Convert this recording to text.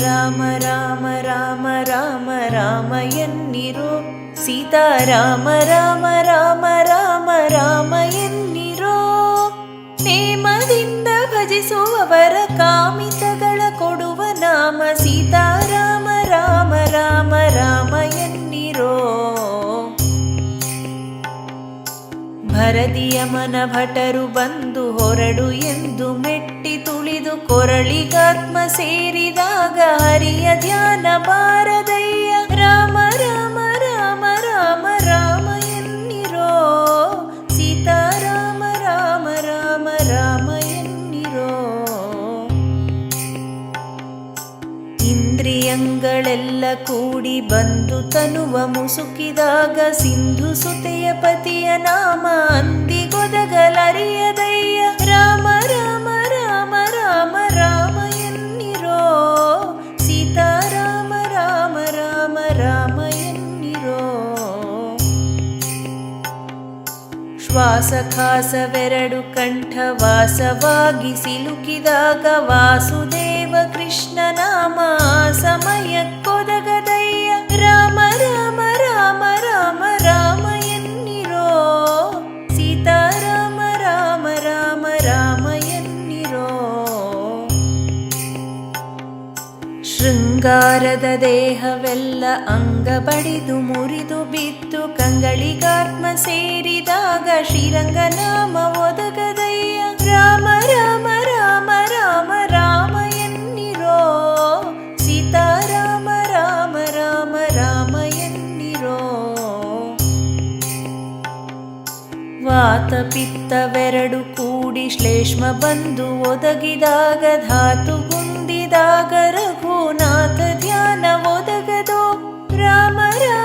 ರಾಮ ರಾಮ ರಾಮ ರಾಮ ರಾಮ ಎನ್ನಿರೋ ಸೀತಾ ರಾಮ ರಾಮ ರಾಮ ರಾಮ ರಾಮ ಎನ್ನಿರೋ ನೇಮದಿಂದ ಭಜಿಸುವವರ ಕಾಮಿತಗಳ ಭರದಿಯಮನ ಭಟರು ಬಂದು ಹೊರಡು ಎಂದು ಮೆಟ್ಟಿ ತುಳಿದು ಕೊರಳಿಗಾತ್ಮ ಸೇರಿದಾಗ ಹರಿಯ ಧ್ಯಾನ ಬಾರದಯ್ಯ. ರಾಮ ರಾಮ ರಾಮ ರಾಮ ರಾಮ ಎನ್ನಿರೋ. ಸೀತಾರಾಮ, ರಾಮ ರಾಮ ರಾಮ ಎನ್ನಿರೋ. ಇಂದ್ರಿಯಂಗಳೆಲ್ಲ ಕೂಡಿ ಬಂದು ತನುವ ಮುಸುಕಿದಾಗ ಸಿಂಧು ಸುತೆಯ ಪತಿಯ ಶ್ವಾಸಖಾಸವೆರಡು ಕಂಠ ವಾಸವಾಗಿ ಸಿಲುಕಿದಾಗ ವಾಸುದೇವ ಕೃಷ್ಣ ಶೃಂಗಾರದ ದೇಹವೆಲ್ಲ ಅಂಗ ಬಡಿದು ಮುರಿದು ಬಿತ್ತು. ಕಂಗಳಿಗಾತ್ಮ ಸೇರಿದಾಗ ಶ್ರೀರಂಗನಾಮ ಒದಗದಯ್ಯ. ರಾಮ ರಾಮ ರಾಮ ರಾಮ ರಾಮ ಎನ್ನಿರೋ. ಸೀತಾರಾಮ, ರಾಮ ರಾಮ ರಾಮ ಎನ್ನಿರೋ. ವಾತ ಪಿತ್ತವೆರಡು ಕೂಡಿ ಶ್ಲೇಷ್ಮ ಬಂದು ಒದಗಿದಾಗ ಧಾತು സമര